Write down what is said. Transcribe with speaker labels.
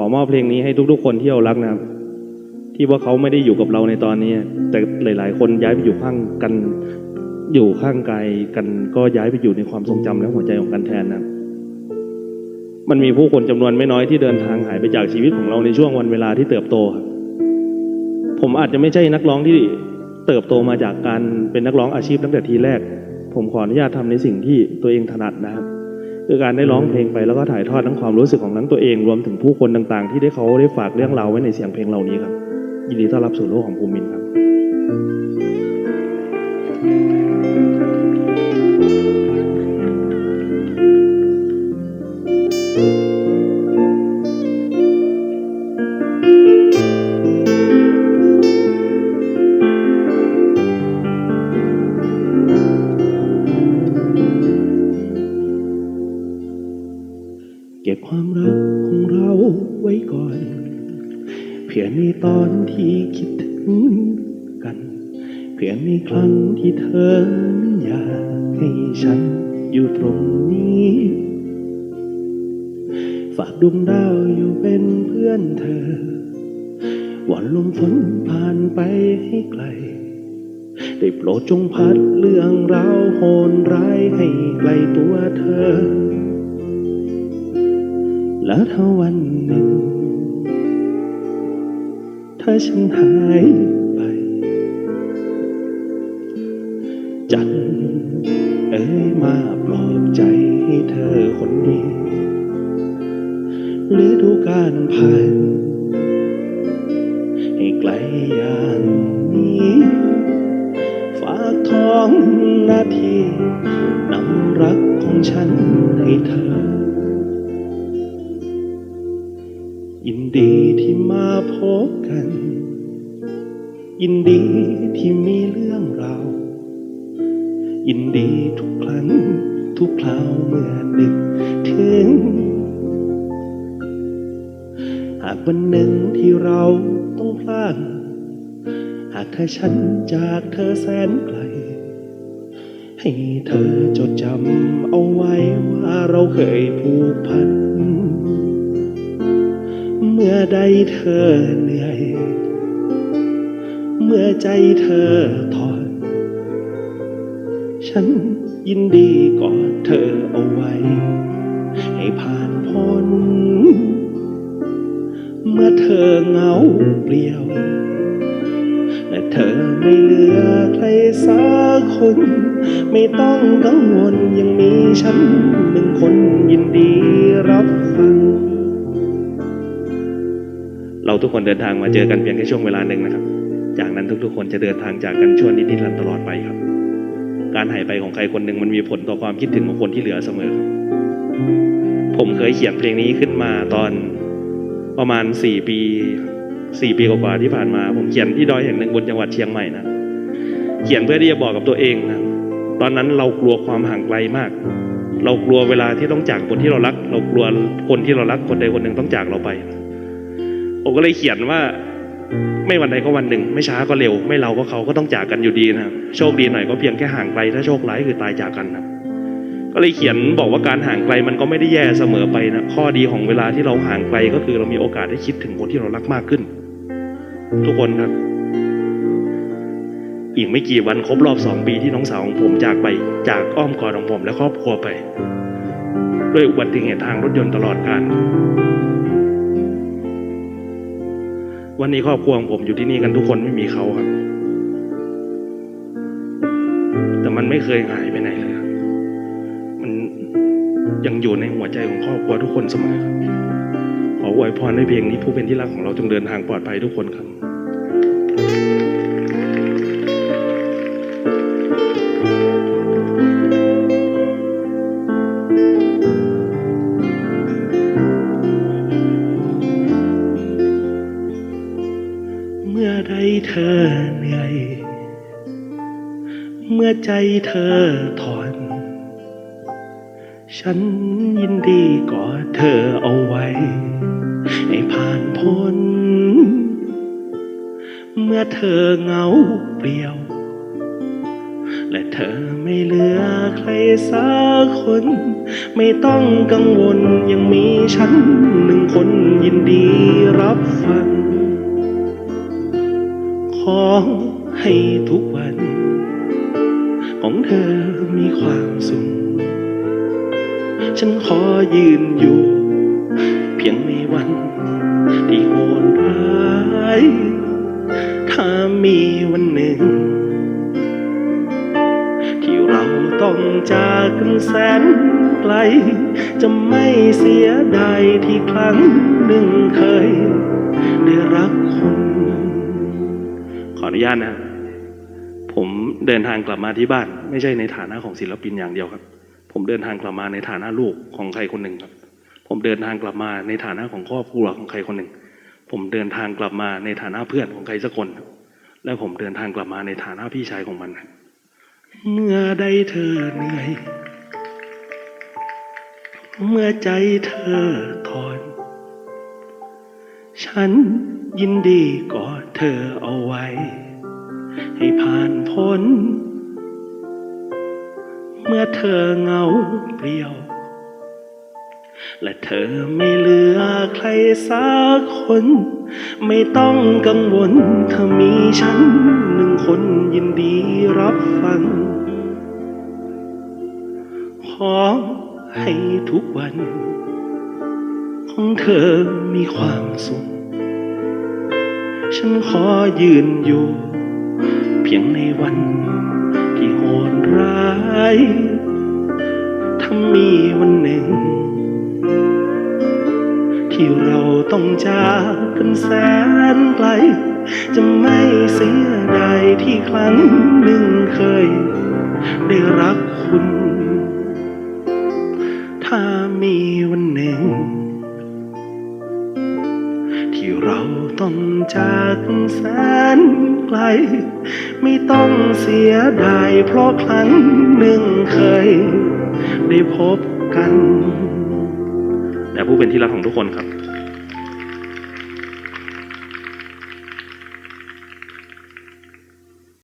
Speaker 1: อมอบเพลงนี้ให้ทุกๆ คนที่เรารักนะครับ ที่ว่าเขาไม่ได้อยู่กับเราในตอนนี้ แต่หลาย ๆ คนย้ายไปอยู่ข้างกัน อยู่ข้างไกายกันก็ย้ายไปอยู่ในความทรงจำและหัวใจของกันแทนนะมันมีผู้คนจำนวนไม่น้อยที่เดินทางหายไปจากชีวิตของเราในช่วงวันเวลาที่เติบโตครับผมอาจจะไม่ใช่นักร้องที่เติบโตมาจากการเป็นนักร้องอาชีพตั้งแต่ทีแรก ผมขออนุญาตทำในสิ่งที่ตัวเองถนัดนะครับ คือการได้ร้องเพลงไปแล้วก็ถ่ายทอดทั้งความรู้สึกของทั้งตัวเองรวมถึงผู้คนต่างๆ ที่ได้เขาได้ฝากเรื่องราวไว้ในเสียงเพลงเหล่านี้ครับยินดีต้อนรับสู่โลกของภูมินครับ ก็บความรักของเราไว้ก่อน เพื่อในตอนที่คิดถึงกัน เพื่อในครั้งที่เธอนั้นอยากให้ฉันอยู่ตรงนี้ ฝากดวงดาวอยู่เป็นเพื่อนเธอวอนลมฝนผ่านไปให้ไกล ได้โปรดจงพัดเรื่องราวโหนร้ายให้ไกลตัวเธอ แล้วถ้าวันหนึ่ง ถ้าฉันหายไป จันเอ้ยมาปลอบใจให้เธอคนดีหรือดูการผ่านให้ไกลอย่างนี้ฝากท้องหน้าที่นำรักของฉันให้เธอ ดีที่มาพบกัน ยินดีที่มีเรื่องราวยินดีทุกครั้งทุกคราวเมื่อนึกถึง หากวันหนึ่งที่เราต้องพลาด หากเธอฉันจากเธอแสนไกล ให้เธอจดจำเอาไว้ว่าเราเคยผูกพัน เมื่อใดเธอเหนื่อย เมื่อใจเธอถอน ฉันยินดีกอดเธอเอาไว้ ให้ผ่านพ้น เมื่อเธอเหงาเปลี่ยว และเธอไม่เหลือใครสักคน ไม่ต้องกังวลยังมีฉันหนึ่งคนยินดีรับฟัง เราทุกคนเดินทางมาเจอกันเพียงแค่ช่วงเวลาหนึ่งนะครับ จากนั้นทุกๆ คนจะเดินทางจากกันชั่วนิดนิรันดตลอดไปครับ การหายไปของใครคนหนึ่งมันมีผลต่อความคิดถึงของคนที่เหลือเสมอครับผมเคยเขียนเพลงนี้ขึ้นมาตอนประมาณสี่ปีสี่ปีกว่าๆที่ผ่านมา ผมเขียนที่ดอยแห่งหนึ่งบนจังหวัดเชียงใหม่นะเขียนเพื่อที่จะบอกกับตัวเองนะตอนนั้นเรากลัวความห่างไกลมาก เรากลัวเวลาที่ต้องจากคนที่เรารัก เรากลัวคนที่เรารักคนใดคนหนึ่งต้องจากเราไป ผมก็เลยเขียนว่าไม่วันใดก็วันหนึ่ง ไม่ช้าก็เร็ว ไม่เราก็เขาก็ต้องจากกันอยู่ดีนะครับโชคดีหน่อยก็เพียงแค่ห่างไกลถ้าโชคร้ายคือตายจากกันนะก็เลยเขียนบอกว่าการห่างไกลมันก็ไม่ได้แย่เสมอไปนะข้อดีของเวลาที่เราห่างไกลก็คือเรามีโอกาสได้คิดถึงคนที่เรารักมากขึ้น ทุกคนครับ อีกไม่กี่วันครบรอบสองปีที่น้องสาวของผมจากไปจากอ้อมกอดของผมและครอบครัวไป ด้วยอุบัติเหตุทางรถยนต์ตลอดการ วันนี้ครอบครัวของผมอยู่ที่นี่กันทุกคนไม่มีเขาครับ แต่มันไม่เคยหายไปไหนเลยครับ มันยังอยู่ในหัวใจของครอบครัวทุกคนเสมอครับ ขออวยพรในเพลงนี้ผู้เป็นที่รักของเราจงเดินทางปลอดภัยทุกคนครับ เมื่อใจเธอถอน ฉันยินดีกอดเธอเอาไว้ ให้ผ่านพ้น เมื่อเธอเหงาเปลี่ยว และเธอไม่เหลือใครสักคน ไม่ต้องกังวลยังมีฉันหนึ่งคนยินดีรับฟัง ขอให้ทุกวัน ของเธอมีความสุข ฉันขอยืนอยู่ เพียงในวันที่โหดร้าย ถ้ามีวันหนึ่ง ที่เราต้องจากกันแสนไกล จะไม่เสียดายที่ครั้งหนึ่งเคย ได้รักคนขออนุญาตนะ ผมเดินทางกลับมาที่บ้าน ไม่ใช่ในฐานะของศิลปินอย่างเดียวครับ ผมเดินทางกลับมาในฐานะลูกของใครคนหนึ่งครับ ผมเดินทางกลับมาในฐานะของครอบครัวของใครคนหนึ่ง ผมเดินทางกลับมาในฐานะเพื่อนของใครสักคน และผมเดินทางกลับมาในฐานะพี่ชายของมัน เมื่อใดเธอเหนื่อย เมื่อใจเธอถอน ฉันยินดีกอดเธอเอาไว้ ให้ผ่านพ้น เมื่อเธอเหงาเปลี่ยว และเธอไม่เหลือใครสักคน ไม่ต้องกังวลเธอมีฉันหนึ่งคนยินดีรับฟัง ขอให้ทุกวัน ของเธอมีความสุขฉันขอยืนอยู่ พียงในวันที่โหดร้ายถ้ามีวันหนึ่ง ที่เราต้องจากกันแสนไกล จะไม่เสียดายที่ครั้งหนึ่งเคย ได้รักคุณ ถ้ามีวันหนึ่ง ที่เราต้องจากกันแสน ไกล ไม่ต้องเสียดายเพราะครั้งหนึ่งเคย ได้พบกัน แต่ผู้เป็นที่รักของทุกคนครับ